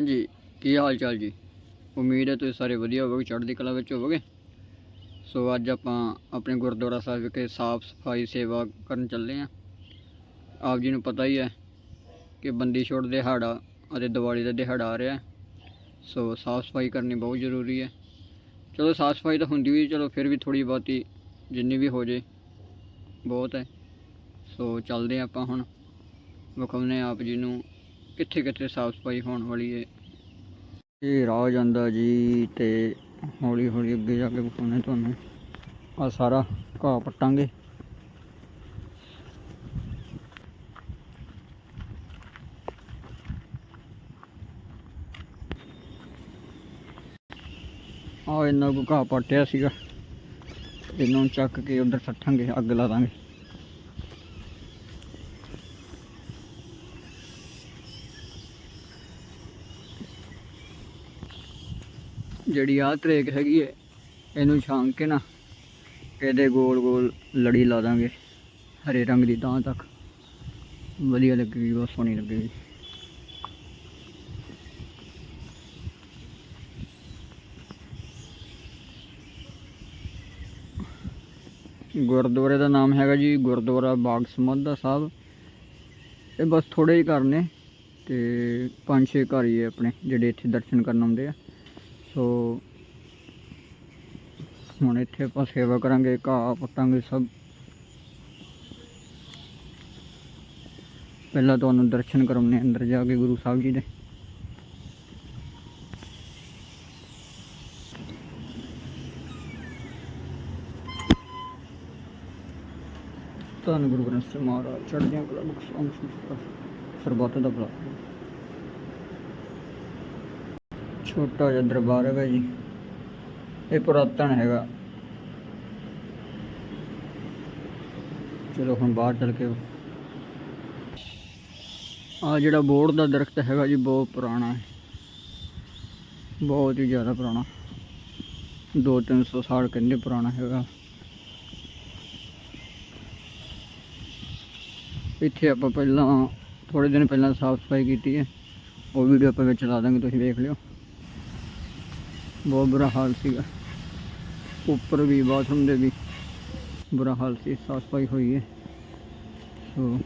ਹਾਂਜੀ, ਕੀ ਹਾਲ ਚਾਲ ਜੀ? ਉਮੀਦ ਹੈ ਤੁਸੀਂ ਸਾਰੇ ਵਧੀਆ ਹੋਵੋਗੇ, ਚੜ੍ਹਦੀ ਕਲਾ ਵਿੱਚ ਹੋਵੋਗੇ। ਸੋ ਅੱਜ ਆਪਾਂ ਆਪਣੇ ਗੁਰਦੁਆਰਾ ਸਾਹਿਬ ਵਿਖੇ ਸਾਫ਼ ਸਫ਼ਾਈ ਸੇਵਾ ਕਰਨ ਚੱਲੇ ਹਾਂ। ਆਪ ਜੀ ਨੂੰ ਪਤਾ ਹੀ ਹੈ ਕਿ ਬੰਦੀ ਛੋੜ ਦਿਹਾੜਾ ਅਤੇ ਦੀਵਾਲੀ ਦਾ ਦਿਹਾੜਾ ਆ ਰਿਹਾ ਸੋ ਸਾਫ਼ ਸਫ਼ਾਈ ਕਰਨੀ ਬਹੁਤ ਜ਼ਰੂਰੀ ਹੈ। ਚਲੋ ਸਾਫ਼ ਸਫ਼ਾਈ ਤਾਂ ਹੁੰਦੀ ਵੀ, ਚਲੋ ਫਿਰ ਵੀ ਥੋੜੀ ਬਹੁਤੀ ਜਿੰਨੀ ਵੀ ਹੋ ਜੇ, ਬਹੁਤ ਹੈ। ਸੋ ਚੱਲਦੇ ਹਾਂ ਆਪਾਂ ਹੁਣ। ਵਿਖਾਉਂਦੇ ਹਾਂ ਆਪ ਜੀ ਨੂੰ ਕਿੱਥੇ ਕਿੱਥੇ ਸਾਫ਼ ਸਫ਼ਾਈ ਹੋਣ ਵਾਲੀ ਹੈ ਇਹ ਰਾਹ ਜਾਂਦਾ ਜੀ ਤੇ ਹੌਲੀ ਹੌਲੀ ਅੱਗੇ ਜਾ ਕੇ ਵਿਖਾਉਣੇ ਤੁਹਾਨੂੰ। ਆ ਸਾਰਾ ਘਾਹ ਪੱਟਾਂਗੇ। ਆ ਇਹਨਾਂ ਕੋ ਘਾਹ ਪੱਟਿਆ ਸੀਗਾ। ਇਹਨੂੰ ਚੱਕ ਕੇ ਉਧਰ ਸੱਟਾਂਗੇ, ਅੱਗ ਲਾ ਦਾਂਗੇ। ਜਿਹੜੀ ਆਹ ਤਰੇਕ ਹੈਗੀ ਹੈ ਇਹਨੂੰ ਛਾਂਗ ਕੇ ਨਾ ਇਹਦੇ ਗੋਲ ਗੋਲ ਲੜੀ ਲਾ ਦਾਂਗੇ, ਹਰੇ ਰੰਗ ਦੀ ਤਾਂ ਤੱਕ। ਵਧੀਆ ਲੱਗੇਗੀ ਬਹੁਤ ਸੋਹਣੀ ਲੱਗੇਗੀ ਗੁਰਦੁਆਰੇ ਦਾ ਨਾਮ ਹੈਗਾ ਜੀ ਗੁਰਦੁਆਰਾ ਬਾਗ ਸਮੁੰਦਾ ਸਾਹਿਬ। ਇਹ ਬਸ ਥੋੜੇ ਹੀ ਘਰ ਨੇ ਤੇ ਪੰਜ ਛੇ ਘਰ ਹੀ ਹੈ ਆਪਣੇ, ਜਿਹੜੇ ਇੱਥੇ ਦਰਸ਼ਨ ਕਰਨ ਆਉਂਦੇ ਆ। ਸੋ ਹੁਣ ਇੱਥੇ ਆਪਾਂ ਸੇਵਾ ਕਰਾਂਗੇ, ਘਾਹ ਪੱਟਾਂਗੇ ਸਭ। ਪਹਿਲਾਂ ਤੁਹਾਨੂੰ ਦਰਸ਼ਨ ਕਰਾਉਣੇ ਅੰਦਰ ਜਾ ਕੇ ਗੁਰੂ ਸਾਹਿਬ ਜੀ ਦੇ। ਧੰਨ ਗੁਰੂ ਗ੍ਰੰਥ ਸਾਹਿਬ ਮਹਾਰਾਜ, ਚੜ੍ਹਦੀਆਂ ਕਲਾ ਮੁਖ ਸੰਤ ਸਰਬੱਤ ਦਾ ਭਲਾ ਛੋਟਾ ਜਿਹਾ ਦਰਬਾਰ ਹੈਗਾ ਜੀ। ਇਹ ਪੁਰਾਤਨ ਹੈਗਾ। ਚਲੋ ਹੁਣ ਬਾਹਰ ਚੱਲ ਕੇ ਆ ਜਿਹੜਾ ਬੋਰਡ ਦਾ ਦਰਖਤ ਹੈਗਾ ਜੀ, ਬਹੁਤ ਪੁਰਾਣਾ ਹੈ। ਬਹੁਤ ਹੀ ਜ਼ਿਆਦਾ ਪੁਰਾਣਾ। 2-300 ਸਾਲ ਕਹਿੰਦੇ ਪੁਰਾਣਾ ਹੈਗਾ। ਇੱਥੇ ਆਪਾਂ ਪਹਿਲਾਂ ਥੋੜੇ ਦਿਨ ਪਹਿਲਾਂ ਸਾਫ਼ ਸਫ਼ਾਈ ਕੀਤੀ ਹੈ। ਉਹ ਵੀਡੀਓ ਆਪਾਂ ਵਿੱਚ ਲਾ ਦਾਂਗੇ, ਤੁਸੀਂ ਵੇਖ ਲਿਓ। ਬਹੁਤ ਬੁਰਾ ਹਾਲ ਸੀਗਾ। ਉੱਪਰ ਵੀ ਬਾਥਰੂਮ ਦੇ ਵੀ ਬੁਰਾ ਹਾਲ ਸੀ, ਸਾਫ਼ ਸਫ਼ਾਈ ਹੋਈ ਹੈ ਸੋ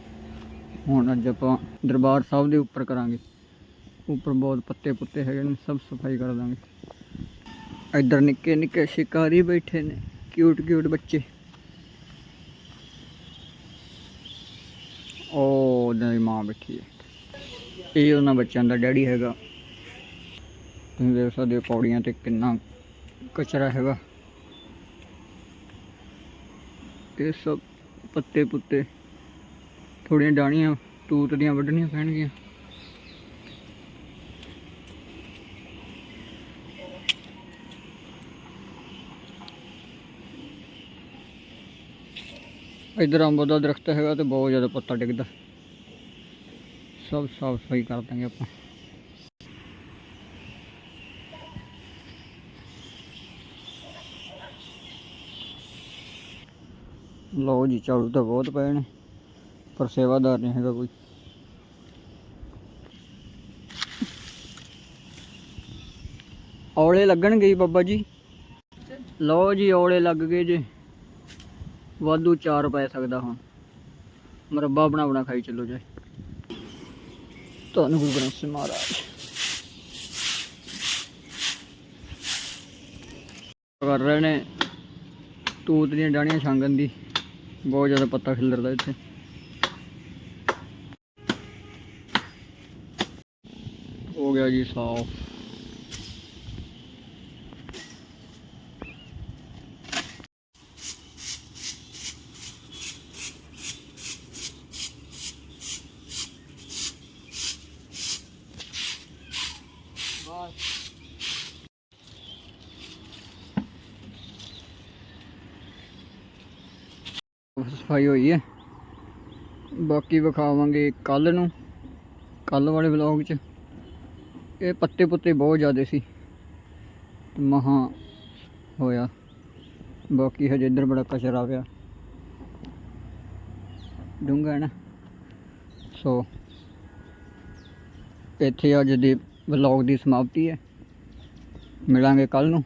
ਹੁਣ ਅੱਜ ਆਪਾਂ ਦਰਬਾਰ ਸਾਹਿਬ ਦੇ ਉੱਪਰ ਕਰਾਂਗੇ। ਉੱਪਰ ਬਹੁਤ ਪੱਤੇ ਪੁੱਤੇ ਹੈਗੇ ਨੇ, ਸਭ ਸਫ਼ਾਈ ਕਰ ਦਾਂਗੇ। ਇੱਧਰ ਨਿੱਕੇ ਨਿੱਕੇ ਸ਼ਿਕਾਰੀ ਬੈਠੇ ਨੇ ਕਿਊਟ ਕਿਊਟ ਬੱਚੇ। ਉਹ ਉਹਨਾਂ ਦੀ ਮਾਂ ਬੈਠੀ ਹੈ ਇਹ ਉਹਨਾਂ ਬੱਚਿਆਂ ਦਾ ਡੈਡੀ ਹੈਗਾ। ਤੁਸੀਂ ਦੇਖ ਸਕਦੇ ਹੋ ਪੌੜੀਆਂ ਤੇ ਕਿੰਨਾ ਕਚਰਾ ਹੈਗਾ। ਇਹ ਸਭ ਪੱਤੇ ਪੁੱਤੇ ਥੋੜੀਆਂ ਡਾਣੀਆਂ ਤੂਤ ਦੀਆਂ ਵੱਢਣੀਆਂ ਪੈਣਗੀਆਂ। ਇਧਰ ਅੰਬ ਦਾ ਦਰਖਤ ਹੈਗਾ ਤੇ ਬਹੁਤ ਜ਼ਿਆਦਾ ਪੱਤਾ ਡਿੱਗਦਾ। ਸਭ ਸਾਫ਼ ਸਫ਼ਾਈ ਕਰ ਦਾਂਗੇ ਆਪਾਂ। ਲਓ ਜੀ, ਝਾੜੂ ਤਾਂ ਬਹੁਤ ਪਏ ਨੇ, ਪਰ ਸੇਵਾਦਾਰ ਨਹੀਂ ਹੈਗਾ ਕੋਈ। ਔਲੇ ਲੱਗਣਗੇ ਜੀ ਬਾਬਾ ਜੀ। ਲਓ ਜੀ, ਔਲੇ ਲੱਗ ਗਏ ਜੇ। ਵਾਧੂ ਚਾਰ ਪੈ ਸਕਦਾ ਹੁਣ। ਮਰੱਬਾ ਬਣਾ ਬਣਾ ਖਾਈ ਚੱਲੋ ਜਾਏ ਤੁਹਾਨੂੰ ਗੁਰੂ ਗ੍ਰੰਥ ਸਾਹਿਬ ਮਹਾਰਾਜ। ਕਰ ਰਹੇ ਨੇ ਤੂਤ ਦੀਆਂ ਡਾਣੀਆਂ ਛਾਂਗਣ ਦੀ। ਬਹੁਤ ਜ਼ਿਆਦਾ ਪੱਤਾ ਖਿਲਰਦਾ ਇੱਥੇ। ਹੋ ਗਿਆ ਜੀ ਸਾਫ਼। ਸਫ਼ਾਈ ਹੋਈ ਹੈ। ਬਾਕੀ ਵਿਖਾਵਾਂਗੇ ਕੱਲ ਨੂੰ ਕੱਲ ਵਾਲੇ ਵਲੌਗ 'ਚ। ਇਹ ਪੱਤੇ ਪੁੱਤੇ ਬਹੁਤ ਜ਼ਿਆਦੇ ਸੀ। ਮਹਾ ਹੋਇਆ। ਬਾਕੀ ਹਜੇ ਇੱਧਰ ਬੜਾ ਕਚਰਾ ਪਿਆ। ਡੂੰਘਾ ਹੈ ਨਾ। ਸੋ, ਇੱਥੇ ਅੱਜ ਦੇ ਵਲੌਗ ਦੀ ਸਮਾਪਤੀ ਹੈ। ਮਿਲਾਂਗੇ ਕੱਲ ਨੂੰ।